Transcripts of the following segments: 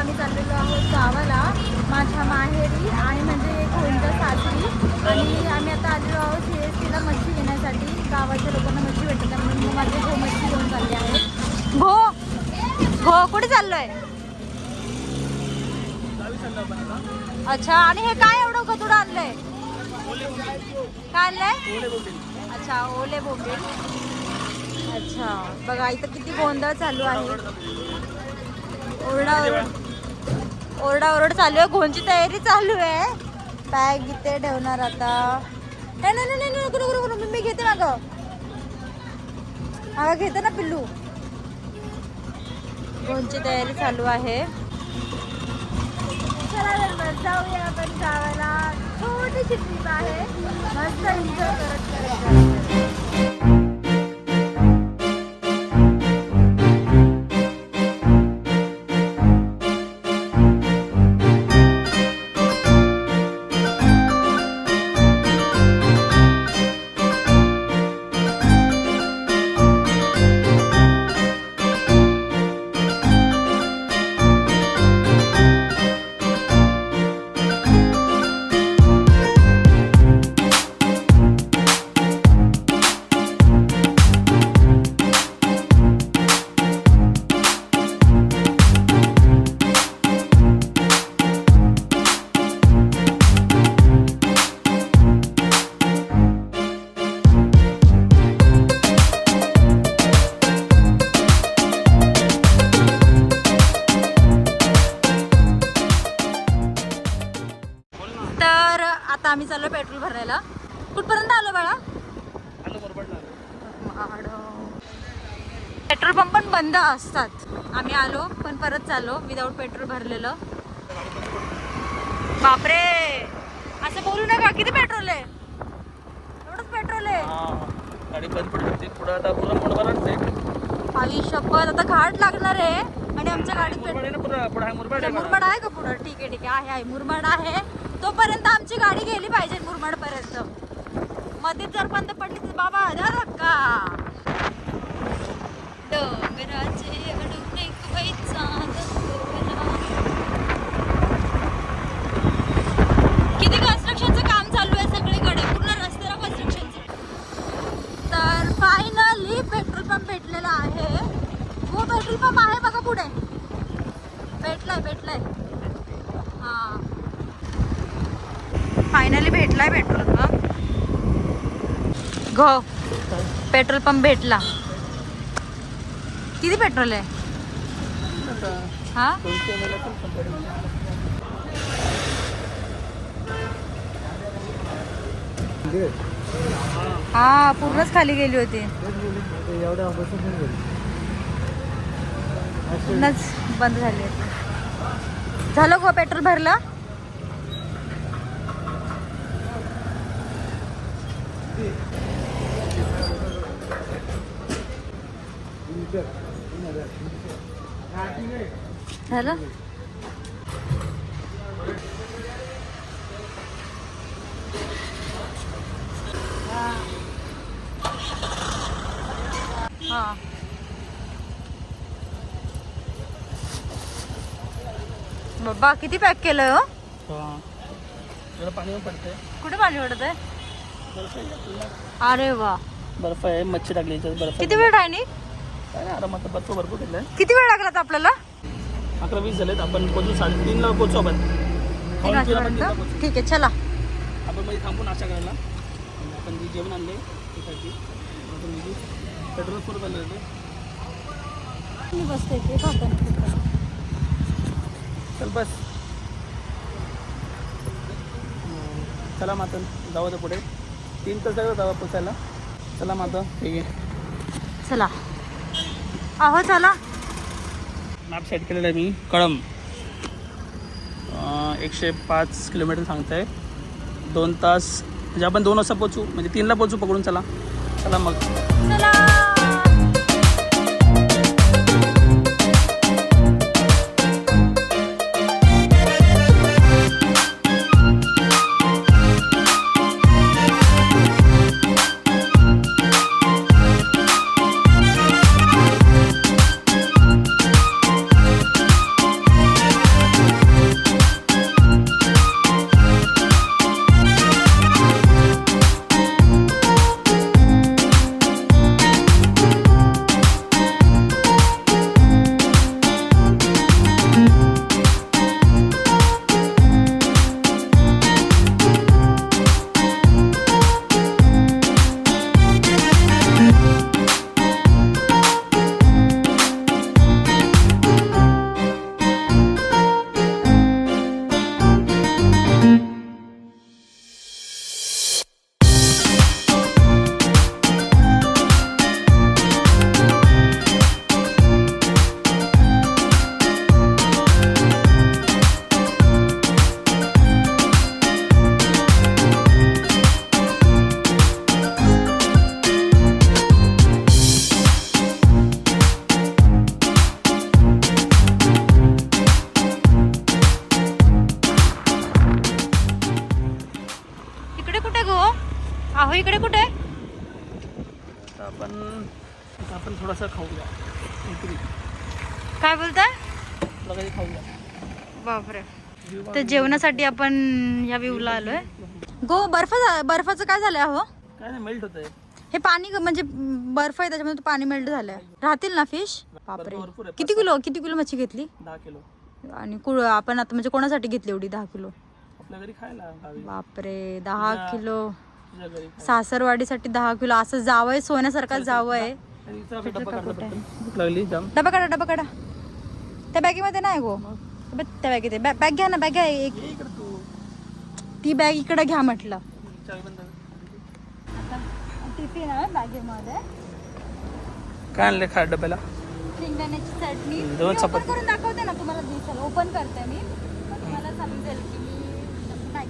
आम्ही चाललेलो आहोत गावाला. माझ्या माहेरी आणि म्हणजे एक कोणत्या सासरी. आणि आम्ही आता आलेलो आहोत सी एस टीला मच्छी घेण्यासाठी. गावाच्या लोकांना मच्छी भेटत नाही म्हणून माझे भो मच्छी घेऊन चालले आहे. भो भो कुठे चाललोय? अच्छा आणि हे काय एवढं गतुडं आणलंय? काय आणलंय? अच्छा ओले बोंबील. अच्छा बघा इथं किती गोंधळ चालू आहे. ओरडा. ओरडा ओरड चालू आहे घोंची तयारी चालू आहे. बॅग इथे ठेवणार आता. नाही नाही नाही नाही, नको नको नको मी- घेते माग. मागं घेते ना पिल्लू. घोंची तयारी चालू आहे. चला तर मग जाऊया आपण गावाला छोटीशी ट्रीप आहे. मस्त एन्जॉय करत पेट्रोल पंप पण बंद असतात. आम्ही आलो पण परत चाललो विदाऊट पेट्रोल भरलेलं. बापरे! असं बोलू नका किती पेट्रोल आहे? एवढंच पेट्रोल आहे. गाडी बंद पुढं आता आई शपथ आता घाट लागणार आहे. आणि आमच्या गाडीत मुरमाड आहे का पुढं? ठीक आहे ठीक आहे. आहे आहे. मुरमाड आहे. तोपर्यंत आमची गाडी गेली पाहिजे मुरमाड पर्यंत मध्येच जर बंद पडली तर बाबा द्या का? डोंगराचे अडून एक बाईचा किती कन्स्ट्रक्शनचं काम चालू आहे सगळीकडे? पूर्ण रस्त्याला कन्स्ट्रक्शनचं तर फायनली पेट्रोल पंप भेटलेला आहे. हो पेट्रोल पंप आहे बघा पुढे. भेटलाय भेटलाय. हां. फायनली भेटलाय पेट्रोल पंप घ पेट्रोल पंप भेटला. किती पेट्रोल आहे? हा? हा पूर्णच खाली गेली होती. पूर्णच बंद झाली होती. झालं गो पेट्रोल भरलं? झालं हा. बाबा किती पॅक केलं हो? पाणी पडतंय कुठे पाणी पडत आहे आहे अरे वा. बर्फ आहे मच्छी टाकली बर्फ किती वेळ राहिली? काय नाही आरामात भरपूर किती वेळ लागला आपल्याला? अकरा वीस झालेत. आपण पोचू साडेतीनला पोचू आपण. एक वाजेपर्यंत? पोचू. ठीक आहे चला. आपण मध्ये थांबून आशा करायला. आपण जे जेवण आणले त्यासाठी. पेट्रोल फुल बनलं होते मी बसते ते पाहताना चल बस. चला मातन जाऊ आता पुढे. तीन तास जावा पोचायला. चला माता. ठीक आहे. चला. अहो चला. मॅप सेट केलेला आहे मी. कळम एकशे पाच किलोमीटर सांगत आहे दोन तास म्हणजे आपण दोन वाजता पोचू म्हणजे तीनला पोचू पकडून चला. चला मग. चला. खाऊया. बापरे. तर जेवणासाठी आपण या व्ह्यूला आलोय. गो बर्फ बर्फाचं काय झालंय हो काय नाही मेल्ट होत आहे हे पाणी ग- म्हणजे बर्फ आहे त्याच्यामध्ये तो पाणी मेल्ट झालंय. राहतील ना फिश बापरे. आहे. किती किलो किती किलो मच्छी घेतली? दहा किलो. आणि कुळ आपण आता म्हणजे कोणासाठी घेतली एवढी दहा किलो? बापरे दहा किलो. सासरवाडीसाठी दहा किलो असं जावंय सोन्यासारखा लागली जाम. डबा काढा डबा काढा. त्या बॅगेमध्ये नाही गो. बघ, त्या बॅगेत आहे. बॅ- बॅग घ्या ना बॅग घ्या. एक तू. ती बॅग इकडे घ्या म्हटलं. चावी बंद कर. टिफिन आहे बॅगेमध्ये. काय आणलं खा डब्याला? शेंगदाण्याची चटणी. दोन चपाती. करून दाखवते ना तुम्हाला दिसेल ओपन करते मी. तुम्हाला समजेल की मी काय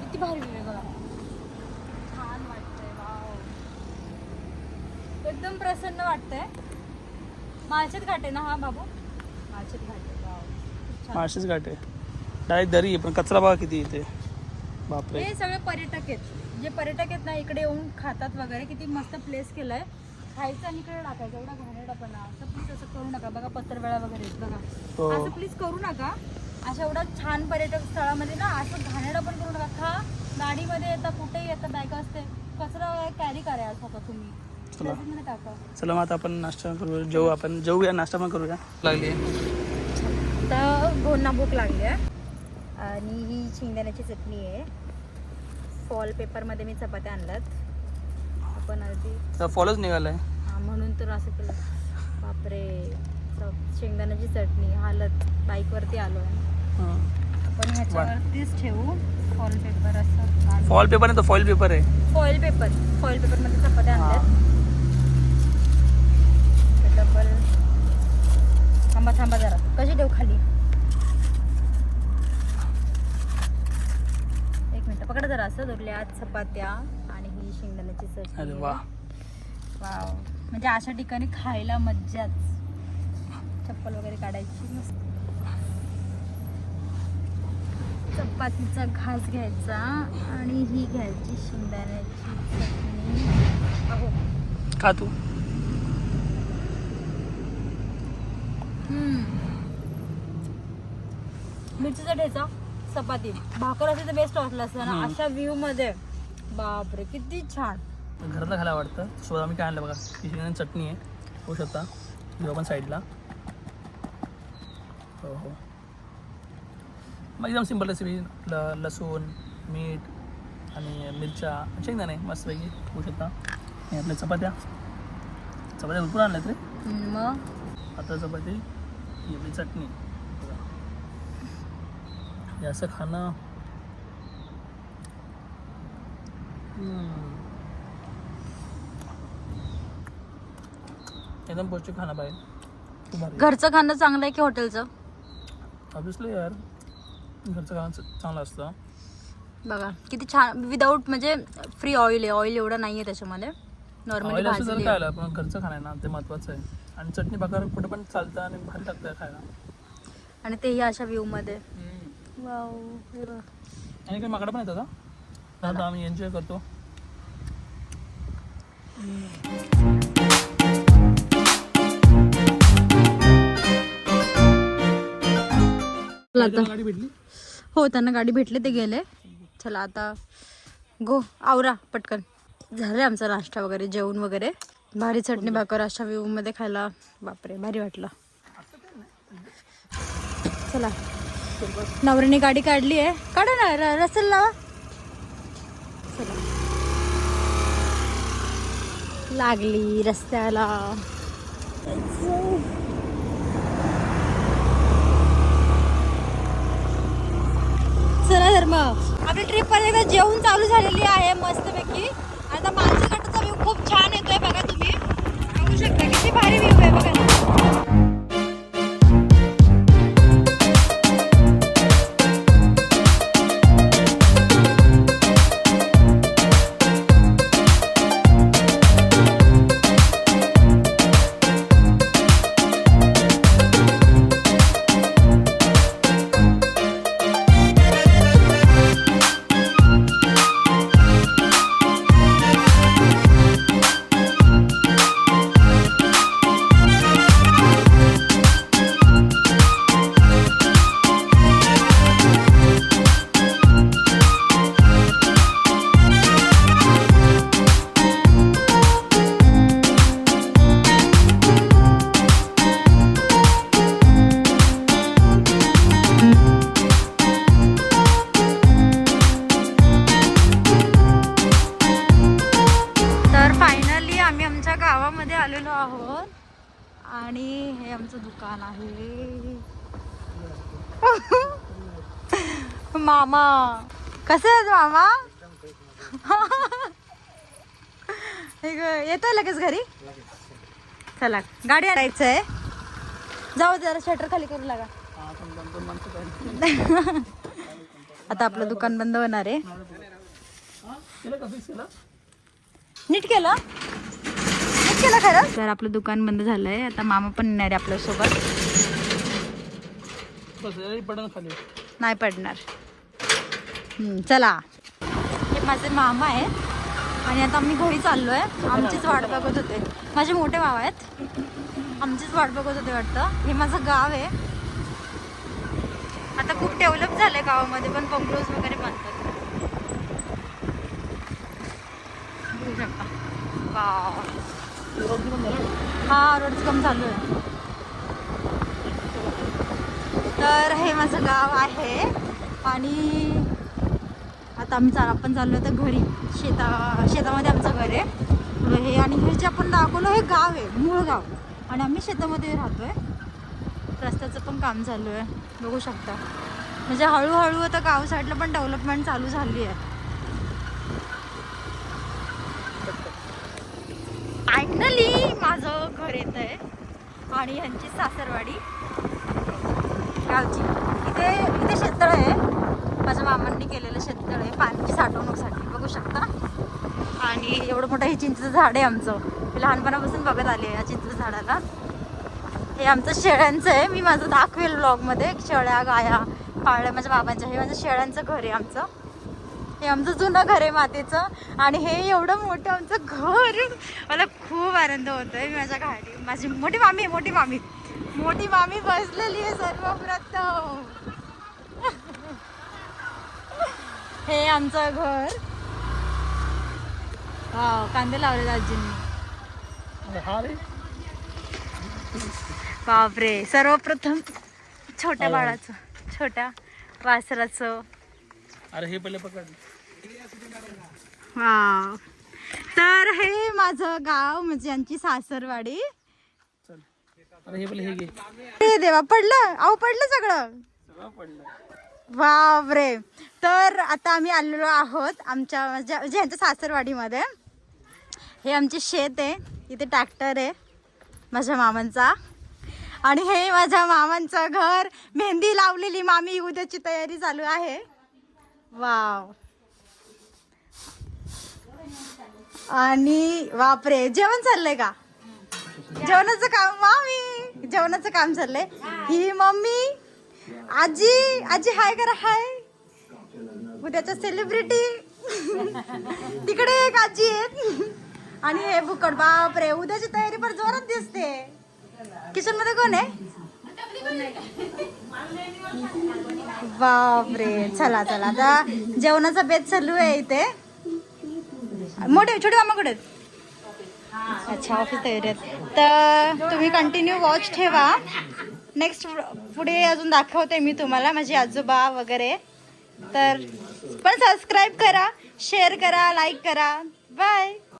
किती भारी view आहे बघा छान वाटतंय वाव एकदम प्रसन्न वाटतंय. माळशेत घाट आहे ना हा बाबू? माळशेत घाट आहे. वाव खूप छान. माळशेच घाट आहे. डायरेक्ट दरी आहे पण कचरा बघा किती येते बापरे. हे सगळे पर्यटक आहेत. जे पर्यटक आहेत ना इकडे येऊन खातात वगैरे. किती मस्त प्लेस केलाय. खायचं आणि इकडे टाकायचं. एवढा घाणेरडापणा असं प्लीज असं करू नका. बघा पत्रवेळा वगैरे आहेत. बघा. हो. असं प्लीज करू नका. अशा एवढा छान पर्यटक स्थळामध्ये ना असं घाणेरडा पण करू नका. खा. गाडीमध्ये येता कुठेही येतं बॅग असते. कचरा कॅरी करा स्वतः तुम्ही. टाका चला मग आता आपण नाश्ता करू जेवू आपण. जेवूया नाश्ता पण करूया. लागली. तर गोंना भूक लागली आहे. आणि ही शेंगदाण्याची चटणी आहे. फॉल पेपरमध्ये मी चपात्या आणल्यात. आपण अर्धी फॉलोच निघालाय. हा म्हणून तर असं केलं. बापरे. च- शेंगदाण्याची चटणी हालत. बाईकवरती आलो आहे हां. आपण ह्याच्यावरतीच ठेवू. फॉल पेपर असं. फॉल पेपर नाही तो फॉईल पेपर आहे. फॉईल पेपर फॉईल पेपरमध्ये चपात्या आणल्यात. डबल थांबा थांबा जरा. कशी ठेवू खाली? एक मिनिट पकडा जरा असं धरल्या चपात्या आणि ही शेंगदाण्याची चटणी. वा. म्हणजे अशा ठिकाणी खायला मज्जाच. चप्पल वगैरे काढायची मस्त. चपातीचा घास घ्यायचा आणि ही घ्यायची शेंगदाण्याची चटणी. खा तू? मिरचीचा ठेचा चपाती. भाकर असेल तर बेस्ट वाटलं असतं ना. अशा व्ह्यू मध्ये. बापरे किती छान. घरातलं खायला आवडतं. सो आम्ही काय आणलं बघा. शेंगदाण्याची चटणी आहे. होऊ शकता. घेऊ आपण साईडला हो हो. मग एकदम सिंपल रेसिपी ल लसूण मीठ आणि मिरच्या. शेंगदाणे मस्तपैकी. होऊ शकता. आणि आपल्या चपात्या. चपात्या भरपूर आणल्यात रे. हम्म, मग? आता चपाती. ही आपली चटणी. हे असं खाणं. एकदम पौष्टिक खाणं पाहिजे घरचं खाणं चांगलं आहे की हॉटेलचं? ऑब्विसली यार घरचं खाणं चांगलं असतं. बघा किती छान विदाऊट म्हणजे फ्री ऑइल आहे. ऑइल एवढं नाही आहे त्याच्यामध्ये. नॉर्मली असं जर भाजली. काय आलं पण घरचं खाणं आहे ना ते महत्त्वाचं आहे. आणि चटणी भाकर कुठं पण चालतं आणि भारी लागतं खायला. आणि तेही अशा व्ह्यू मध्ये. वाव हे. आणि काय माकडं पण येतं का आता आम्ही एन्जॉय करतो. आता. गाडी भेटली? हो त्यांना गाडी भेटले ते गेले. चला आता. गो आवरा पटकन. झालं आमचा नाश्ता वगैरे जेवण वगैरे. भारी चटणी भाकर अशा व्ह्यू मध्ये खायला. बापरे भारी वाटलं. चला. नवरीने गाडी काढली आहे. काढा ना रसल लावा. चला. लागली रस्त्याला. चला तर मग. आपली ट्रिप पर्यंत जेवण चालू झालेली आहे मस्तपैकी. आता माणसं गटाचा व्ह्यू खूप छान येतोय बघा तुम्ही. बघू शकता किती भारी व्ह्यू आहे बघा. मामा. कसे आहेत मामा? येतोय लगेच घरी? चला गाडी आणायचं आहे जाऊ जरा शटर खाली करू लागा. आता आपलं दुकान बंद होणार आहे. नीट केलं? नीट केलं खरं? तर आपलं दुकान बंद झालंय. आता मामा पण येणार आहे आपल्यासोबत. नाही पडणार. चला. हे माझे मामा आहेत. आणि आता आम्ही घरी चाललो आहे आमचीच वाट बघत होते. माझे मोठे मामा आहेत. आमचीच वाट बघत होते वाटतं. हे माझं गाव आहे. आता खूप डेव्हलप झालं आहे गावामध्ये पण बंगलोज वगैरे बांधतात. बघू शकता. हा रोडचं काम चालू आहे. तर हे माझं गाव आहे. आणि आता आम्ही चाल आपण चाललो तर घरी. शेता शेतामध्ये आमचं घर आहे. हे आणि हे जे आपण दाखवलं हे गाव आहे मूळ गाव. आणि आम्ही शेतामध्ये राहतो आहे रस्त्याचं पण काम चालू आहे बघू शकता. म्हणजे हळूहळू आता गाव साईडला पण डेव्हलपमेंट चालू झाली आहे. फायनली माझं घर येत आहे. आणि ह्यांची सासरवाडी. गावची. इथे इथे क्षेत्र आहे. माझ्या मामांनी केलेलं शेततळ आहे पाण्याची साठवणुकीसाठी. बघू शकता आणि एवढं मोठं हे चिंचेचं झाड आहे आमचं. मी लहानपणापासून बघत आले आहे या चिंचेच्या झाडाला. हे आमचं शेळ्यांचं आहे. मी माझं दाखवेल ब्लॉगमध्ये शेळ्या गाया पाळल्या माझ्या बाबांच्या. हे माझं शेळ्यांचं घर आहे आमचं. हे आमचं जुनं घर आहे मातेचं. आणि हे एवढं मोठं आमचं घर. मला खूप आनंद होतो मी माझ्या गाडी माझी मोठी मामी आहे मोठी मामी. मोठी मामी बसलेली आहे सर्वप्रथम. हे आमचं घर. वाव कांदे लावले आजींनी. हा बापरे सर्वप्रथम छोट्या. बाळाचं छोट्या वासराचं. अरे हे पहिले पकड. वाव. तर हे माझं गाव म्हणजे यांची सासरवाडी. अरे हे पहिले हे घे. हे देवा पडलं. अहो पडलं सगळं. सगळं पडलं. बापरे. तर आता आम्ही आलेलो आहोत आमच्या म्हणजे म्हणजे यांच्या सासरवाडीमध्ये. हे आमचे शेत आहे. इथे ट्रॅक्टर आहे. माझ्या मामांचा. आणि हे माझ्या मामांचं घर. मेहंदी लावलेली मामी उद्याची तयारी चालू आहे. वाव. आणि बापरे जेवण चाललंय का? जेवणाचं काम मामी जेवणाचं काम चाललंय. ही मम्मी आजी आजी हाय करा हाय. उद्याच्या सेलिब्रिटी तिकडे एक आजी आहेत. आणि हे बुकड बापरे उद्याची तयारी पण जोरात दिसते. किचनमध्ये कोण आहे? बापरे चला चला. आता जेवणाचा बेत चालू आहे इथे. मोठे छोटे मामाकडे अच्छा ऑफिस तयारी आहेत. तर तुम्ही कंटिन्यू वॉच ठेवा. नेक्स्ट पुढे अजून दाखवते मी तुम्हाला माझे आजोबा वगैरे. तर पण सबस्क्राईब करा शेअर करा लाईक करा. बाय